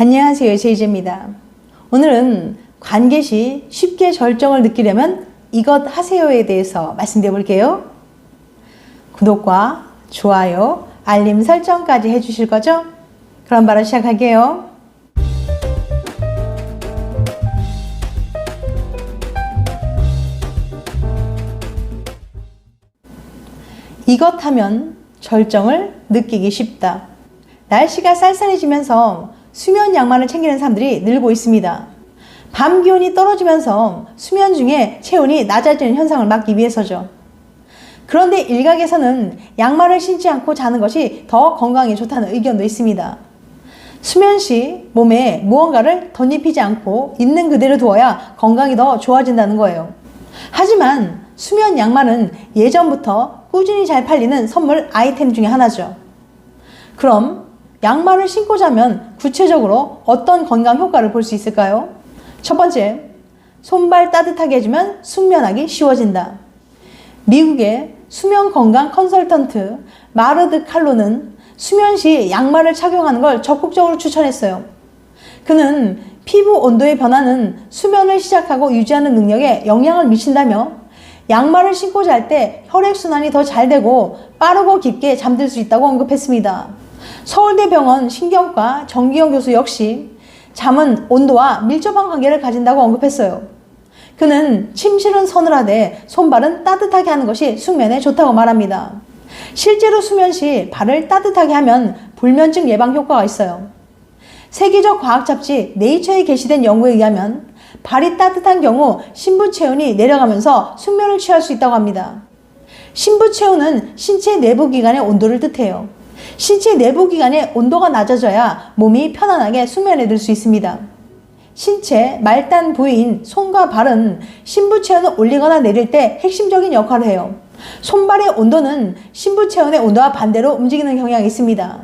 안녕하세요. 제이제입니다. 오늘은 관계 시 쉽게 절정을 느끼려면 이것 하세요에 대해서 말씀드려 볼게요. 구독과 좋아요, 알림 설정까지 해주실 거죠? 그럼 바로 시작할게요. 이것 하면 절정을 느끼기 쉽다. 날씨가 쌀쌀해지면서 수면 양말을 챙기는 사람들이 늘고 있습니다. 밤 기온이 떨어지면서 수면 중에 체온이 낮아지는 현상을 막기 위해서죠. 그런데 일각에서는 양말을 신지 않고 자는 것이 더 건강에 좋다는 의견도 있습니다. 수면 시 몸에 무언가를 덧입히지 않고 있는 그대로 두어야 건강이 더 좋아진다는 거예요. 하지만 수면 양말은 예전부터 꾸준히 잘 팔리는 선물 아이템 중에 하나죠. 그럼 양말을 신고 자면 구체적으로 어떤 건강 효과를 볼 수 있을까요? 첫 번째, 손발 따뜻하게 해주면 숙면하기 쉬워진다. 미국의 수면 건강 컨설턴트 마르드 칼로는 수면 시 양말을 착용하는 걸 적극적으로 추천했어요. 그는 피부 온도의 변화는 수면을 시작하고 유지하는 능력에 영향을 미친다며 양말을 신고 잘 때 혈액순환이 더 잘 되고 빠르고 깊게 잠들 수 있다고 언급했습니다. 서울대병원 신경과 정기영 교수 역시 잠은 온도와 밀접한 관계를 가진다고 언급했어요. 그는 침실은 서늘하되 손발은 따뜻하게 하는 것이 숙면에 좋다고 말합니다. 실제로 수면 시 발을 따뜻하게 하면 불면증 예방 효과가 있어요. 세계적 과학 잡지 네이처에 게시된 연구에 의하면 발이 따뜻한 경우 신부 체온이 내려가면서 숙면을 취할 수 있다고 합니다. 신부 체온은 신체 내부 기관의 온도를 뜻해요. 신체 내부 기관의 온도가 낮아져야 몸이 편안하게 수면에 들 수 있습니다. 신체 말단 부위인 손과 발은 신부 체온을 올리거나 내릴 때 핵심적인 역할을 해요. 손발의 온도는 신부 체온의 온도와 반대로 움직이는 경향이 있습니다.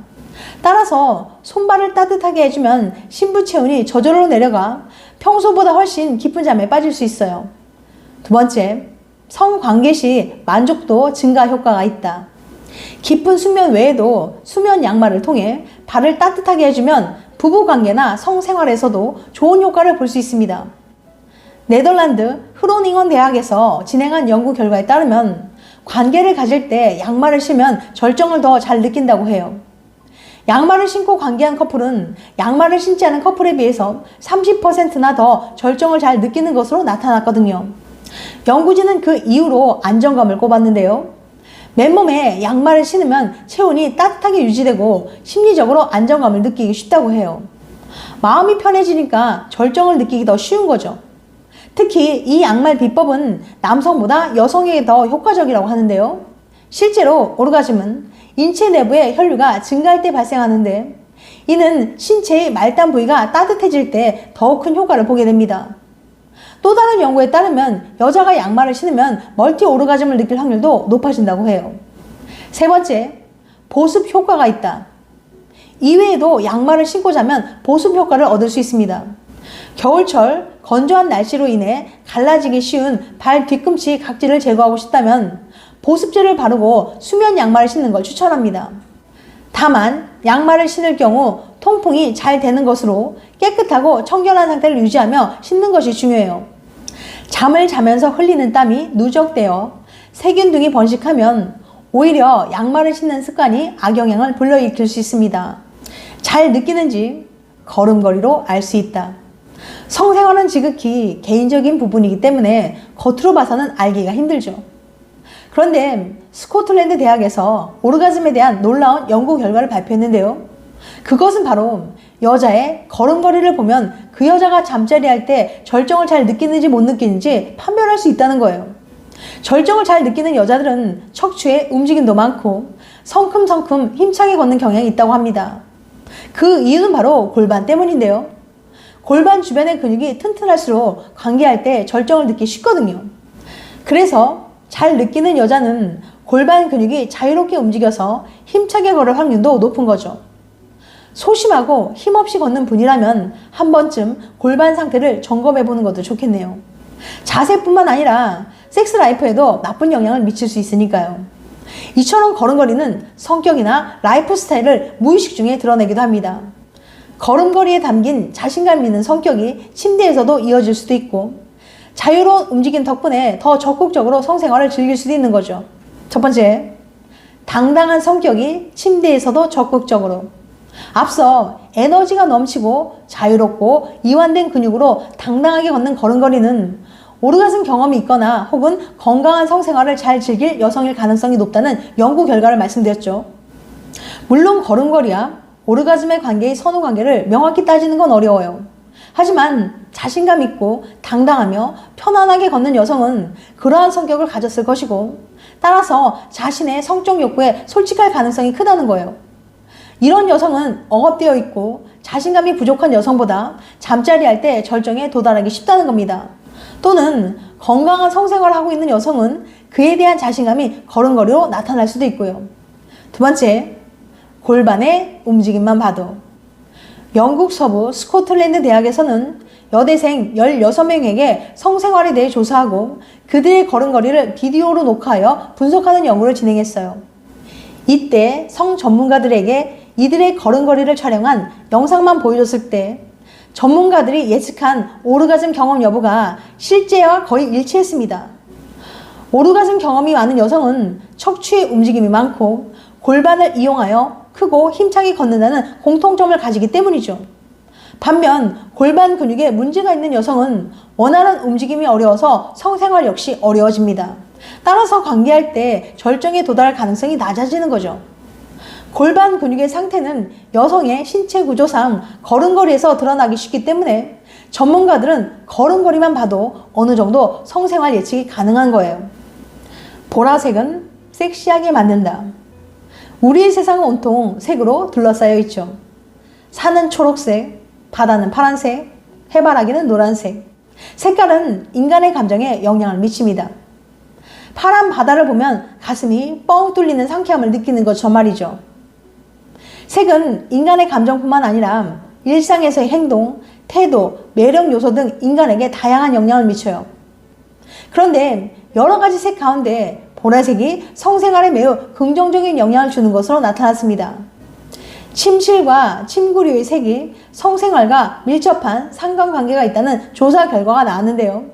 따라서 손발을 따뜻하게 해주면 신부 체온이 저절로 내려가 평소보다 훨씬 깊은 잠에 빠질 수 있어요. 두 번째, 성관계 시 만족도 증가 효과가 있다. 깊은 수면 외에도 수면 양말을 통해 발을 따뜻하게 해주면 부부관계나 성생활에서도 좋은 효과를 볼 수 있습니다. 네덜란드 흐로닝원 대학에서 진행한 연구 결과에 따르면 관계를 가질 때 양말을 신으면 절정을 더 잘 느낀다고 해요. 양말을 신고 관계한 커플은 양말을 신지 않은 커플에 비해서 30%나 더 절정을 잘 느끼는 것으로 나타났거든요. 연구진은 그 이후로 안정감을 꼽았는데요. 맨몸에 양말을 신으면 체온이 따뜻하게 유지되고 심리적으로 안정감을 느끼기 쉽다고 해요. 마음이 편해지니까 절정을 느끼기 더 쉬운 거죠. 특히 이 양말 비법은 남성보다 여성에게 더 효과적이라고 하는데요. 실제로 오르가즘은 인체 내부의 혈류가 증가할 때 발생하는데 이는 신체의 말단 부위가 따뜻해질 때 더 큰 효과를 보게 됩니다. 또 다른 연구에 따르면 여자가 양말을 신으면 멀티 오르가즘을 느낄 확률도 높아진다고 해요. 세 번째, 보습 효과가 있다. 이외에도 양말을 신고 자면 보습 효과를 얻을 수 있습니다. 겨울철 건조한 날씨로 인해 갈라지기 쉬운 발 뒤꿈치 각질을 제거하고 싶다면 보습제를 바르고 수면 양말을 신는 걸 추천합니다. 다만 양말을 신을 경우 통풍이 잘 되는 것으로 깨끗하고 청결한 상태를 유지하며 신는 것이 중요해요. 잠을 자면서 흘리는 땀이 누적되어 세균 등이 번식하면 오히려 양말을 신는 습관이 악영향을 불러일으킬 수 있습니다. 잘 느끼는지 걸음걸이로 알 수 있다. 성생활은 지극히 개인적인 부분이기 때문에 겉으로 봐서는 알기가 힘들죠. 그런데 스코틀랜드 대학에서 오르가즘에 대한 놀라운 연구 결과를 발표했는데요. 그것은 바로 여자의 걸음걸이를 보면 그 여자가 잠자리 할 때 절정을 잘 느끼는지 못 느끼는지 판별할 수 있다는 거예요. 절정을 잘 느끼는 여자들은 척추에 움직임도 많고 성큼성큼 힘차게 걷는 경향이 있다고 합니다. 그 이유는 바로 골반 때문인데요. 골반 주변의 근육이 튼튼할수록 관계할 때 절정을 느끼기 쉽거든요. 그래서 잘 느끼는 여자는 골반 근육이 자유롭게 움직여서 힘차게 걸을 확률도 높은 거죠. 소심하고 힘없이 걷는 분이라면 한 번쯤 골반 상태를 점검해 보는 것도 좋겠네요. 자세뿐만 아니라 섹스 라이프에도 나쁜 영향을 미칠 수 있으니까요. 이처럼 걸음걸이는 성격이나 라이프 스타일을 무의식 중에 드러내기도 합니다. 걸음걸이에 담긴 자신감 있는 성격이 침대에서도 이어질 수도 있고 자유로운 움직임 덕분에 더 적극적으로 성생활을 즐길 수도 있는 거죠. 첫 번째, 당당한 성격이 침대에서도 적극적으로. 앞서 에너지가 넘치고 자유롭고 이완된 근육으로 당당하게 걷는 걸음걸이는 오르가즘 경험이 있거나 혹은 건강한 성생활을 잘 즐길 여성일 가능성이 높다는 연구 결과를 말씀드렸죠. 물론 걸음걸이야 오르가즘의 관계의 선후 관계를 명확히 따지는 건 어려워요. 하지만 자신감 있고 당당하며 편안하게 걷는 여성은 그러한 성격을 가졌을 것이고 따라서 자신의 성적 욕구에 솔직할 가능성이 크다는 거예요. 이런 여성은 억압되어 있고 자신감이 부족한 여성보다 잠자리 할 때 절정에 도달하기 쉽다는 겁니다. 또는 건강한 성생활을 하고 있는 여성은 그에 대한 자신감이 걸음걸이로 나타날 수도 있고요. 두 번째, 골반의 움직임만 봐도. 영국 서부 스코틀랜드 대학에서는 여대생 16명에게 성생활에 대해 조사하고 그들의 걸음걸이를 비디오로 녹화하여 분석하는 연구를 진행했어요. 이때 성 전문가들에게 이들의 걸음걸이를 촬영한 영상만 보여줬을 때 전문가들이 예측한 오르가즘 경험 여부가 실제와 거의 일치했습니다. 오르가즘 경험이 많은 여성은 척추의 움직임이 많고 골반을 이용하여 크고 힘차게 걷는다는 공통점을 가지기 때문이죠. 반면 골반 근육에 문제가 있는 여성은 원하는 움직임이 어려워서 성생활 역시 어려워집니다. 따라서 관계할 때 절정에 도달할 가능성이 낮아지는 거죠. 골반 근육의 상태는 여성의 신체 구조상 걸음걸이에서 드러나기 쉽기 때문에 전문가들은 걸음걸이만 봐도 어느 정도 성생활 예측이 가능한 거예요. 보라색은 섹시하게 만든다. 우리의 세상은 온통 색으로 둘러싸여 있죠. 산은 초록색, 바다는 파란색, 해바라기는 노란색. 색깔은 인간의 감정에 영향을 미칩니다. 파란 바다를 보면 가슴이 뻥 뚫리는 상쾌함을 느끼는 것저 말이죠. 색은 인간의 감정뿐만 아니라 일상에서의 행동, 태도, 매력 요소 등 인간에게 다양한 영향을 미쳐요. 그런데 여러 가지 색 가운데 보라색이 성생활에 매우 긍정적인 영향을 주는 것으로 나타났습니다. 침실과 침구류의 색이 성생활과 밀접한 상관관계가 있다는 조사 결과가 나왔는데요.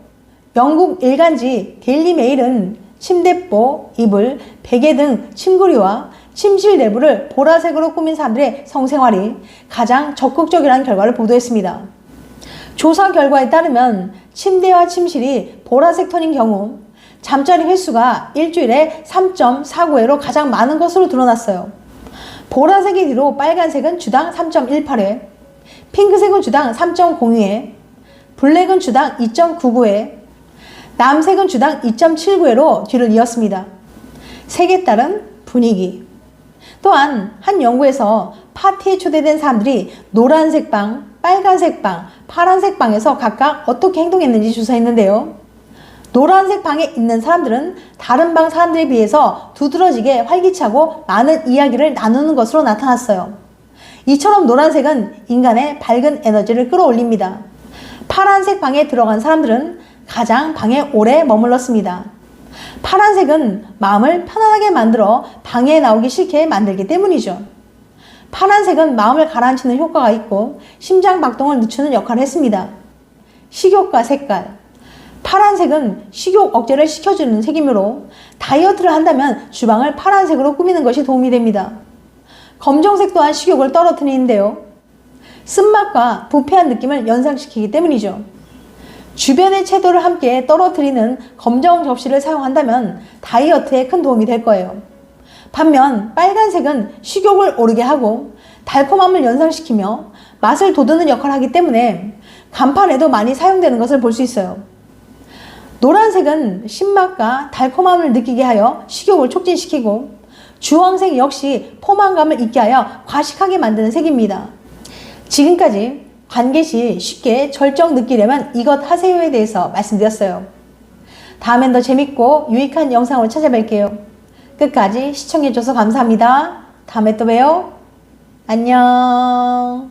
영국 일간지 데일리 메일은 침대보, 이불, 베개 등 침구류와 침실 내부를 보라색으로 꾸민 사람들의 성생활이 가장 적극적이라는 결과를 보도했습니다. 조사 결과에 따르면 침대와 침실이 보라색 톤인 경우 잠자리 횟수가 일주일에 3.49회로 가장 많은 것으로 드러났어요. 보라색이 뒤로 빨간색은 주당 3.18회, 핑크색은 주당 3.02회, 블랙은 주당 2.99회, 남색은 주당 2.79회로 뒤를 이었습니다. 색에 따른 분위기. 또한 한 연구에서 파티에 초대된 사람들이 노란색 방, 빨간색 방, 파란색 방에서 각각 어떻게 행동했는지 조사했는데요. 노란색 방에 있는 사람들은 다른 방 사람들에 비해서 두드러지게 활기차고 많은 이야기를 나누는 것으로 나타났어요. 이처럼 노란색은 인간의 밝은 에너지를 끌어올립니다. 파란색 방에 들어간 사람들은 가장 방에 오래 머물렀습니다. 파란색은 마음을 편안하게 만들어 방에 나오기 싫게 만들기 때문이죠. 파란색은 마음을 가라앉히는 효과가 있고 심장 박동을 늦추는 역할을 했습니다. 식욕과 색깔. 파란색은 식욕 억제를 시켜주는 색이므로 다이어트를 한다면 주방을 파란색으로 꾸미는 것이 도움이 됩니다. 검정색 또한 식욕을 떨어뜨리는데요. 쓴맛과 부패한 느낌을 연상시키기 때문이죠. 주변의 채도를 함께 떨어뜨리는 검정 접시를 사용한다면 다이어트에 큰 도움이 될 거예요. 반면 빨간색은 식욕을 오르게 하고 달콤함을 연상시키며 맛을 돋우는 역할을 하기 때문에 간판에도 많이 사용되는 것을 볼 수 있어요. 노란색은 신맛과 달콤함을 느끼게 하여 식욕을 촉진시키고 주황색 역시 포만감을 있게 하여 과식하게 만드는 색입니다. 지금까지 관계 시 쉽게 절정 느끼려면 이것 하세요에 대해서 말씀드렸어요. 다음엔 더 재밌고 유익한 영상으로 찾아뵐게요. 끝까지 시청해줘서 감사합니다. 다음에 또 봬요. 안녕.